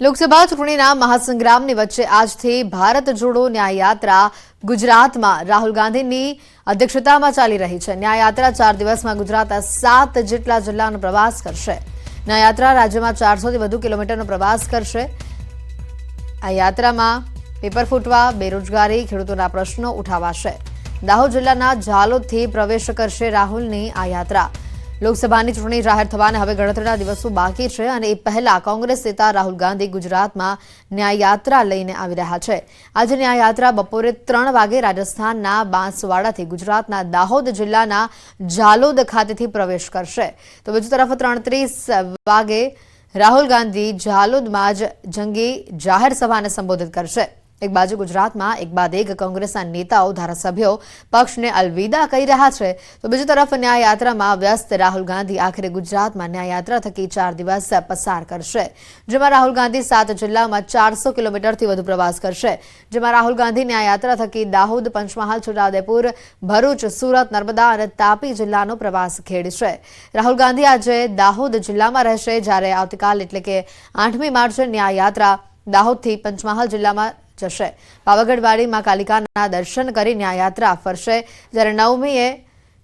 લોકસભા ચૂંટણીના મહાસંગ્રામની વચ્ચે આજથી ભારત જોડો ન્યાયયાત્રા ગુજરાતમાં રાહુલ ગાંધીની અધ્યક્ષતામાં ચાલી રહી છે. ન્યાય યાત્રા ચાર દિવસમાં ગુજરાતના સાત જેટલા જિલ્લાનો પ્રવાસ કરશે. ન્યાય યાત્રા રાજ્યમાં ચારસોથી વધુ કિલોમીટરનો પ્રવાસ કરશે. આ યાત્રામાં પેપર ફૂટવા, બેરોજગારી, ખેડૂતોના પ્રશ્નો ઉઠાવાશે. દાહોદ જિલ્લાના ઝાલોદથી પ્રવેશ કરશે રાહુલની આ યાત્રા. લોકસભાની ચૂંટણી જાહેર થવાને હવે ગણતરીના દિવસો બાકી છે અને એ પહેલા કોંગ્રેસ નેતા રાહુલ ગાંધી ગુજરાતમાં ન્યાય યાત્રા લઈને આવી રહ્યા છે. આજે ન્યાયયાત્રા બપોરે ત્રણ વાગે રાજસ્થાનના બાંસવાડાથી ગુજરાતના દાહોદ જિલ્લાના ઝાલોદ ખાતેથી પ્રવેશ કરશે. તો બીજી તરફ ત્રણ ત્રીસ વાગે રાહુલ ગાંધી ઝાલોદમાં જ જંગી જાહેર સભાને સંબોધિત કરશે. એક બાજુ ગુજરાતમાં, એક બાદ એક કોંગ્રેસના નેતાઓ, ધારાસભ્યો પક્ષને અલવિદા કહી રહ્યા છે. તો બીજી તરફ ન્યાયયાત્રામાં વ્યસ્ત રાહુલ ગાંધી આખરે ગુજરાતમાં ન્યાયયાત્રા થકી ચાર દિવસ પસાર કરશે, જેમાં રાહુલ ગાંધી સાત જિલ્લામાં ચારસો કિલોમીટરથી વધુ પ્રવાસ કરશે, જેમાં રાહુલ ગાંધી ન્યાયયાત્રા થકી દાહોદ, પંચમહાલ, છોટાઉદેપુર, ભરૂચ, સુરત, નર્મદા અને તાપી જિલ્લાનો પ્રવાસ ખેડશે. રાહુલ ગાંધી આજે દાહોદ જિલ્લામાં રહેશે, જ્યારે આવતીકાલ એટલે કે આઠમી માર્ચે ન્યાયયાત્રા દાહોદથી પંચમહાલ જિલ્લામાં જશે. પાવાગઢવાડીમાં કાલિકાના દર્શન કરી ન્યાયયાત્રા ફરશે. જ્યારે નવમીએ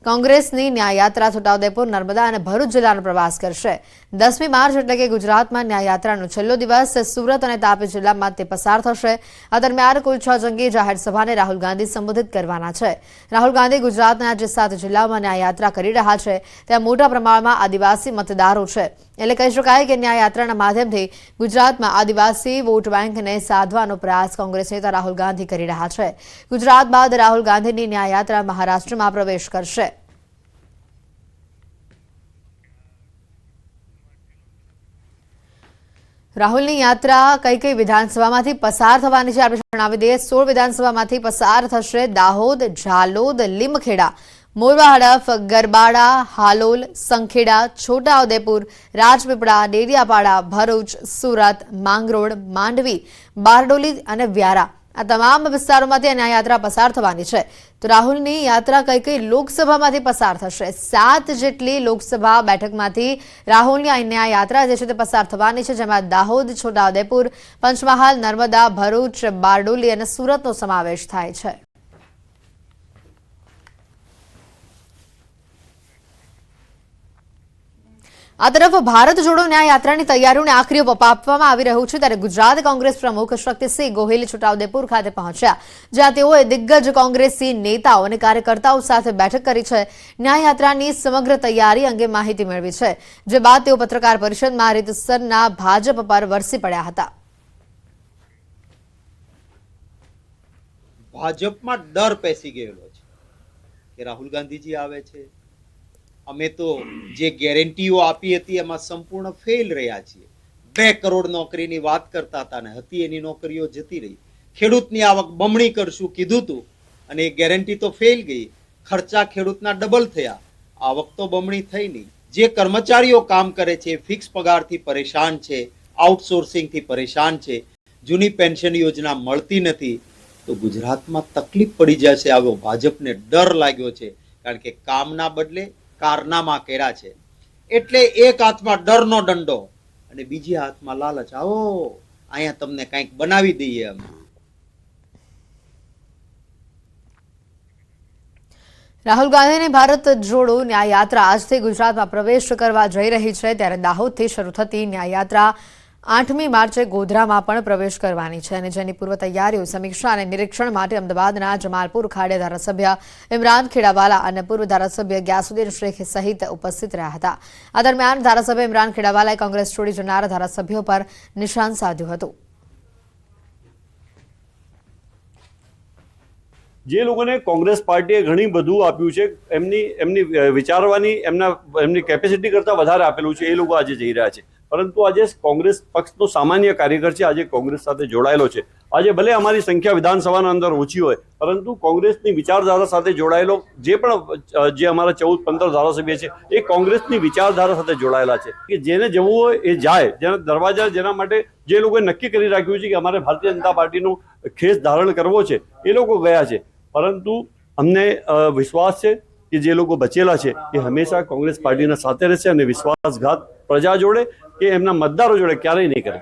કોંગ્રેસની ન્યાયયાત્રા છોટાઉદેપુર, નર્મદા અને ભરૂચ જિલ્લાનો પ્રવાસ કરશે. દસમી માર્ચ એટલે કે ગુજરાતમાં ન્યાયયાત્રાનો છેલ્લો દિવસ, સુરત અને તાપી જિલ્લામાં તે પસાર થશે. આ દરમિયાન કુલ છ જંગી જાહેર સભાને રાહુલ ગાંધી સંબોધિત કરવાના છે. રાહુલ ગાંધી ગુજરાતના જે સાત જિલ્લામાં ન્યાયયાત્રા કરી રહ્યા છે, ત્યાં મોટા પ્રમાણમાં આદિવાસી મતદારો છે. એટલે કહી શકાય કે ન્યાયયાત્રાના માધ્યમથી ગુજરાતમાં આદિવાસી વોટ બેંકને સાધવાનો પ્રયાસ કોંગ્રેસ નેતા રાહુલ ગાંધી કરી રહ્યા છે. ગુજરાત બાદ રાહુલ ગાંધીની ન્યાયયાત્રા મહારાષ્ટ્રમાં પ્રવેશ કરશે. રાહુલની યાત્રા કઈ કઈ વિધાનસભામાંથી પસાર થવાની છે? આપણે જણાવી દઈએ, સોળ વિધાનસભામાંથી પસાર થશે દાહોદ, ઝાલોદ, લીમખેડા મોરવા હડફ ગરબાડા, હાલોલ, સંખેડા, છોટાઉદેપુર, રાજપીપળા, ડેડિયાપાડા, ભરૂચ, સુરત, માંગરોળ, માંડવી, બારડોલી અને વ્યારા. આ તમામ વિસ્તારોમાંથી આ યાત્રા પસાર થવાની છે. તો રાહુલની યાત્રા કઈ કઈ લોકસભામાંથી પસાર થશે? સાત જેટલી લોકસભા બેઠકમાંથી રાહુલની આ યાત્રા જે છે તે પસાર થવાની છે, જેમાં દાહોદ, છોટાઉદેપુર, પંચમહાલ, નર્મદા, ભરૂચ, બારડોલી અને સુરતનો સમાવેશ થાય છે. આ તરફ ભારત જોડો ન્યાય યાત્રાની તૈયારીઓને આખરી ઓપ, આપવામાં આવી રહ્યું છે ત્યારે ગુજરાત કોંગ્રેસ પ્રમુખ શક્તિસિંહ ગોહિલ છોટાઉદેપુર ખાતે પહોંચ્યા, જ્યાં તેઓએ દિગ્ગજ કોંગ્રેસી નેતાઓ અને કાર્યકર્તાઓ સાથે બેઠક કરી છે. ન્યાય યાત્રાની સમગ્ર તૈયારી અંગે માહિતી મેળવી છે, જે બાદ તેઓ પત્રકાર પરિષદમાં રીતસરના ભાજપ પર વરસી પડ્યા હતા. ભાજપમાં ડર પેસી ગયેલો છે કે રાહુલ ગાંધીજી આવે છે અમે તો જે ગેરંટીઓ આપી હતી, એમાં સંપૂર્ણ ફેલ રહ્યા છીએ. બે કરોડ નોકરીની વાત કરતા હતા ને, હતી એની નોકરીઓ જતી રહી. ખેડૂતની આવક બમણી કરશું કીધું હતું અને એ ગેરંટી તો ફેલ ગઈ. ખર્ચા ખેડૂતના ડબલ થયા. આવક તો બમણી થઈ નહીં. જે કર્મચારીઓ કામ કરે છે ફિક્સ પગારથી પરેશાન છે આઉટસોર્સિંગથી પરેશાન છે. જૂની પેન્શન યોજના મળતી નથી. તો ગુજરાતમાં તકલીફ પડી જશે આવો ભાજપને ડર લાગ્યો છે. કારણ કે કામના બદલે કારનામા કર્યા છે. એટલે એક હાથમાં ડરનો દંડો અને બીજી હાથમાં લાલચ. આવો, અહીંયા તમને કંઈક બનાવી દઈએ અમે રાહુલ ગાંધીની ભારત જોડો ન્યાય યાત્રા આજથી ગુજરાતમાં પ્રવેશ કરવા જઈ રહી છે, ત્યારે દાહોદથી શરૂ થતી ન્યાય યાત્રા આઠમી માર્ચે ગોધરામાં પણ પ્રવેશ કરવાની છે અને જેની પૂર્વ તૈયારીઓ સમીક્ષા અને નિરીક્ષણ માટે અમદાવાદના જમાલપુર ખાડે ધારાસભ્ય ઇમરાન ખેડાવાલા અને પૂર્વ ધારાસભ્ય ગ્યાસુદ્દીન શેખ સહિત ઉપસ્થિત રહ્યા હતા. આ દરમિયાન ધારાસભ્ય ઇમરાન ખેડાવાલાએ કોંગ્રેસ છોડી જનારા ધારાસભ્યો પર નિશાન સાધ્યું હતું. જે લોકોને કોંગ્રેસ પાર્ટીએ ઘણી બધું આપ્યું છે, એમની એમની વિચારવાની એમના એમની કેપેસિટી કરતાં વધારે આપેલું છે, એ લોકો આજે જઈ રહ્યા છે. પરંતુ આજે કોંગ્રેસ પક્ષનો સામાન્ય કાર્યકર છે, આજે કોંગ્રેસ સાથે જોડાયેલો છે. આજે ભલે અમારી સંખ્યા વિધાનસભાના અંદર ઓછી હોય, પરંતુ કોંગ્રેસની વિચારધારા સાથે જોડાયેલો જે પણ જે અમારા ચૌદ પંદર ધારાસભ્ય છે, એ કોંગ્રેસની વિચારધારા સાથે જોડાયેલા છે. કે જેને જવું હોય એ જાય, જેના દરવાજા, જેના માટે જે લોકોએ નક્કી કરી રાખ્યું છે કે અમારે ભારતીય જનતા પાર્ટીનો ખેસ ધારણ કરવો છે, એ લોકો ગયા છે. પરંતુ અમને વિશ્વાસ છે કે જે લોકો બચેલા છે, એ હંમેશા કોંગ્રેસ પાર્ટીના સાથે રહેશે અને વિશ્વાસઘાત પ્રજા જોડે કે એમના મતદારો જોડે ક્યારેય નહીં કરે.